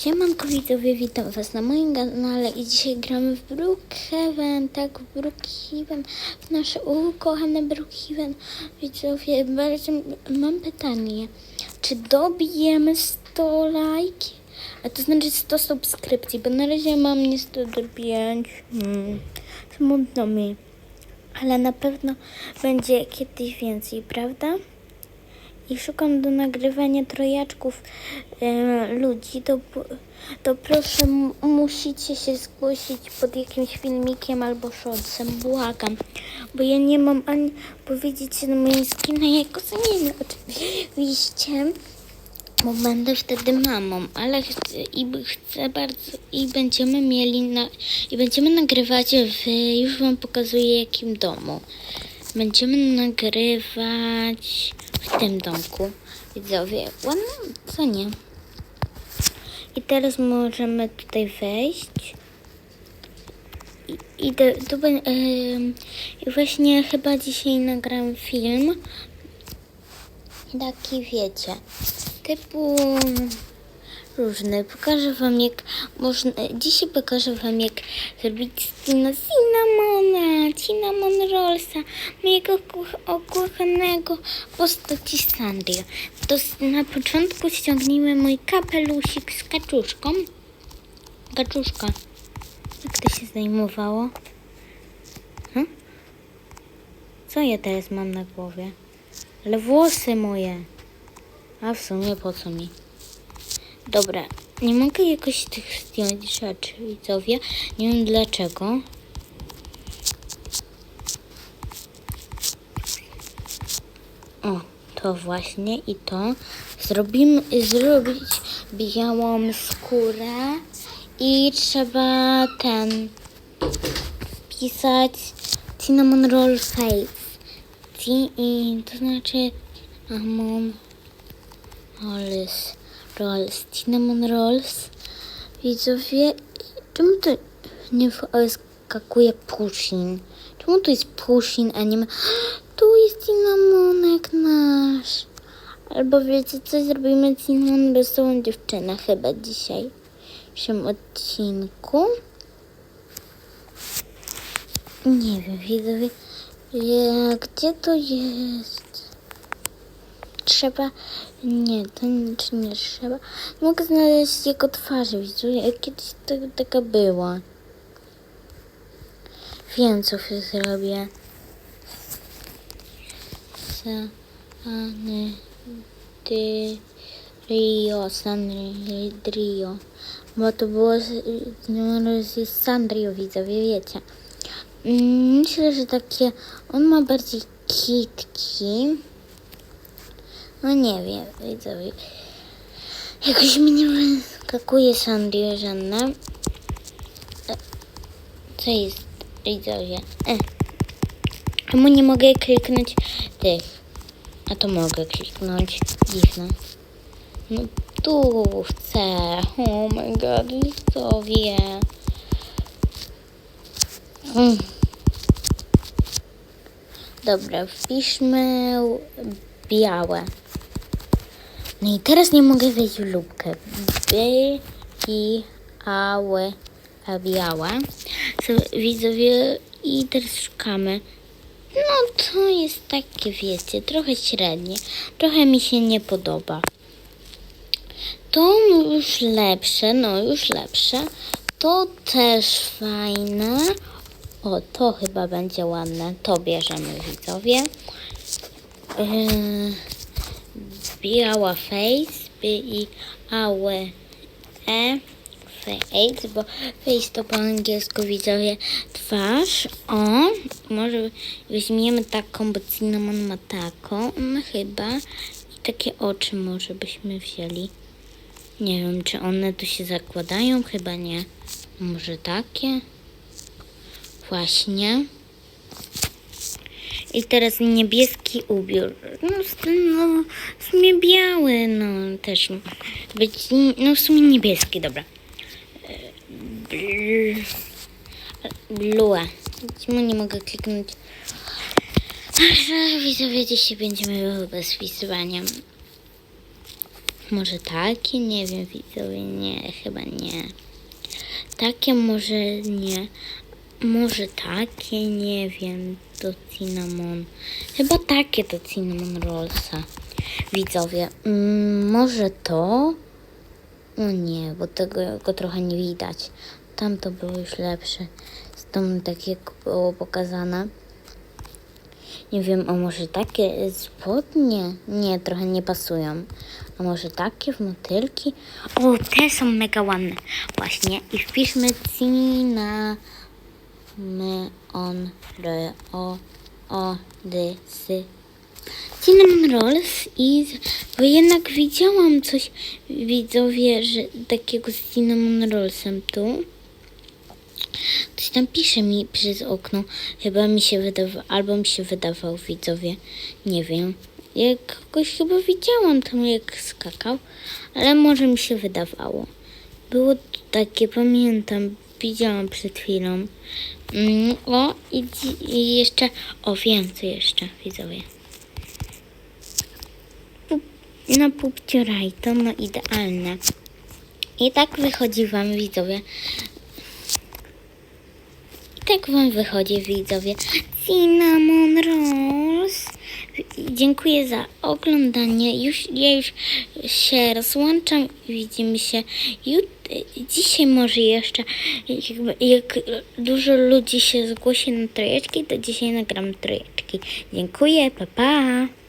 Siemanko widzowie, witam was na moim kanale i dzisiaj gramy w Brookhaven, tak w Brookhaven, w nasze ukochane Brookhaven. Widzowie, bardzo mam pytanie, czy dobijemy 100 lajki? A to znaczy 100 subskrypcji, bo na razie mam niestety 5, hmm, smutno mi, ale na pewno będzie kiedyś więcej, prawda? I szukam do nagrywania trojaczków e, ludzi, to, to proszę, musicie się zgłosić pod jakimś filmikiem albo shortsem, błagam. Bo ja nie mam ani powiedzieć na moim skina jako zmienię oczywiście. Bo będę wtedy mamą, ale chcę, i chcę bardzo i będziemy mieli na, i będziemy nagrywać w już wam pokazuję jakim domu. Będziemy nagrywać w tym domku. Widzowie, ładno, co nie? I teraz możemy tutaj wejść. I, i, do, em, I właśnie chyba dzisiaj nagram film. Taki wiecie, typu różny. Pokażę wam jak można, dzisiaj pokażę wam jak zrobić skina Cinnamona, Cinnamon Rollsa, mojego uko- ukochanego postaci Sandria. To na początku ściągnijmy mój kapelusik z kaczuszką. Kaczuszka. Jak to się zdejmowało? Hm? Co ja teraz mam na głowie? Ale włosy moje. A w sumie po co mi? Dobra, nie mogę jakoś tych zdjąć rzeczy, widzowie. Nie wiem dlaczego. O, to właśnie i to. Zrobimy, zrobić białą skórę i trzeba ten pisać cinnamon roll face. Ci, i, to znaczy cinnamon rolls, rolls, cinnamon rolls. Widzowie, czemu to nie wyskakuje Pushin? Czemu tu jest Pushin, a nie ma... Tu jest cinnamonek nasz. Albo wiecie co, zrobimy cinnamon wesołą dziewczynę chyba dzisiaj. W dzisiejszym odcinku. Nie wiem, widzowie. Ja, gdzie to jest? Trzeba. Nie, to nic nie trzeba. Mogę znaleźć jego twarzy, widzowie. Kiedyś to, taka była. Wiem, co zrobię. Sany Rio, Sandrio. Bo to było z, z Sandrio, widzowie, wiecie. Mm, Myślę, że takie. On ma bardziej kitki. No nie wiem, widzowie. Jakoś mi nie wyskakuje Sandrio żadne. E, Co jest, widzowie? E. Czemu nie mogę kliknąć tych? A to mogę kliknąć. Dziwne. No tu chcę. Oh my god, widzowie. Mm. Dobra, wpiszmy białe. No i teraz nie mogę wejść w lubkę. Białe, a białe. Widzowie, i teraz szukamy. No to jest takie, wiecie, trochę średnie. Trochę mi się nie podoba. To już lepsze, no już lepsze. To też fajne. O, to chyba będzie ładne. To bierzemy, widzowie. Yy, biała face, b i a e face, bo face to po angielsku widzowie twarz. O, może weźmiemy taką, bo cinnamon ma taką, chyba. I takie oczy może byśmy wzięli. Nie wiem, czy one tu się zakładają, chyba nie. Może takie? Właśnie. I teraz niebieski ubiór. No, no w sumie biały, no też być, no w sumie niebieski, dobra. Blue. Czemu nie mogę kliknąć? Także widzowie, dzisiaj będziemy bez. Może takie? Nie wiem, widzowie, nie, chyba nie. Takie może nie. Może takie, nie wiem, to cinnamon. Chyba takie to cinnamon rollsa. Widzowie, mm, może to? No nie, bo tego go trochę nie widać. Tam to było już lepsze. Stąd tak jak było pokazane. Nie wiem, a może takie spodnie? Nie, trochę nie pasują. A może takie w motylki? O, te są mega ładne. Właśnie. I wpiszmy cina my on r o o dy sy Cinnamon Rolls i bo jednak widziałam coś widzowie, że takiego z Cinnamon Rollsem tu. Ktoś tam pisze mi przez okno. Chyba mi się wydawało, albo mi się wydawał widzowie. Nie wiem. Jak kogoś chyba widziałam tam jak skakał, ale może mi się wydawało. Było takie, pamiętam, widziałam przed chwilą. Mm, o, i, i jeszcze, o, więcej jeszcze, widzowie. Pup, na pupcioraj, to no idealne. I tak wychodzi wam, widzowie. I tak wam wychodzi, widzowie. Cinnamon Rolls. Dziękuję za oglądanie. Już, ja już się rozłączam. Widzimy się jut- dzisiaj może jeszcze. Jakby, jak dużo ludzi się zgłosi na trojeczki, to dzisiaj nagram trojeczki. Dziękuję, pa pa.